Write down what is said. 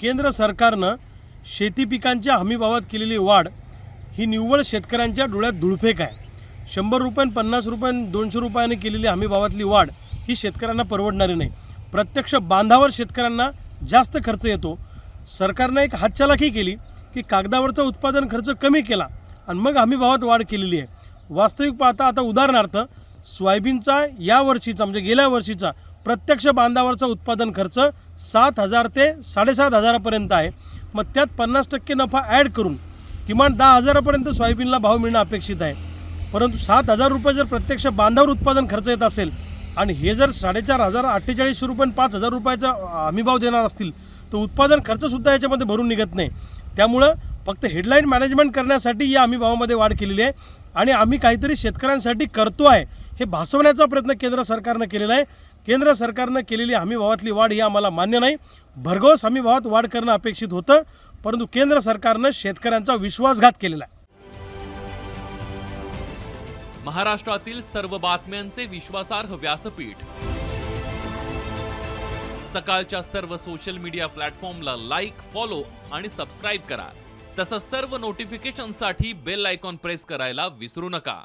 केंद्र सरकारनं शेती पिकांच्या हमीभावात केलेली वाढ ही निव्वळ शेतकऱ्यांच्या डोळ्यात धुळफेक आहे. शंभर रुपयां पन्नास रुपयां दोनशे रुपयाने केलेली हमीभावातली वाढ ही शेतकऱ्यांना परवडणारी नाही. प्रत्यक्ष बांधावर शेतकऱ्यांना जास्त खर्च येतो. सरकारनं एक हातचालाखी केली की कागदावरचा उत्पादन खर्च कमी केला आणि मग हमीभावात वाढ केलेली आहे. वास्तविक पाहता आता उदाहरणार्थ सोयाबीनचा या वर्षीचा म्हणजे गेल्या वर्षीचा प्रत्यक्ष बांधावरचा उत्पादन खर्च सात हजार ते साडेसात हजारापर्यंत आहे. मग त्यात पन्नास टक्के नफा ॲड करून किमान दहा हजारापर्यंत सोयाबीनला भाव मिळणं अपेक्षित आहे. परंतु सात हजार रुपये जर प्रत्यक्ष बांधावर उत्पादन खर्च येत असेल आणि हे जर साडेचार हजार अठ्ठेचाळीसशे रुपये आणि पाच हजार रुपयाचा हमीभाव देणार असतील तर उत्पादन खर्चसुद्धा याच्यामध्ये भरून निघत नाही. त्यामुळं फक्त हेडलाईन मॅनेजमेंट करण्यासाठी या हमीभावामध्ये वाढ केलेली आहे. आणि आम्ही काहीतरी शेतकऱ्यांसाठी करतो आहे हे भासवण्याचा प्रयत्न केंद्र सरकारनं केलेला आहे. केंद्र सरकारनं केलेली हमीभावातली वाढ ही आम्हाला मान्य नाही. भरघोस हमीभावात वाढ करणं अपेक्षित होतं परंतु केंद्र सरकारनं शेतकऱ्यांचा विश्वासघात केलेला आहे. महाराष्ट्रातील सर्व बातम्यांचे विश्वासार्ह व्यासपीठ. सकाळच्या सर्व सोशल मीडिया प्लॅटफॉर्मला लाईक फॉलो आणि सबस्क्राईब करा. तसंच सर्व नोटिफिकेशनसाठी बेल आयकॉन प्रेस करायला विसरू नका.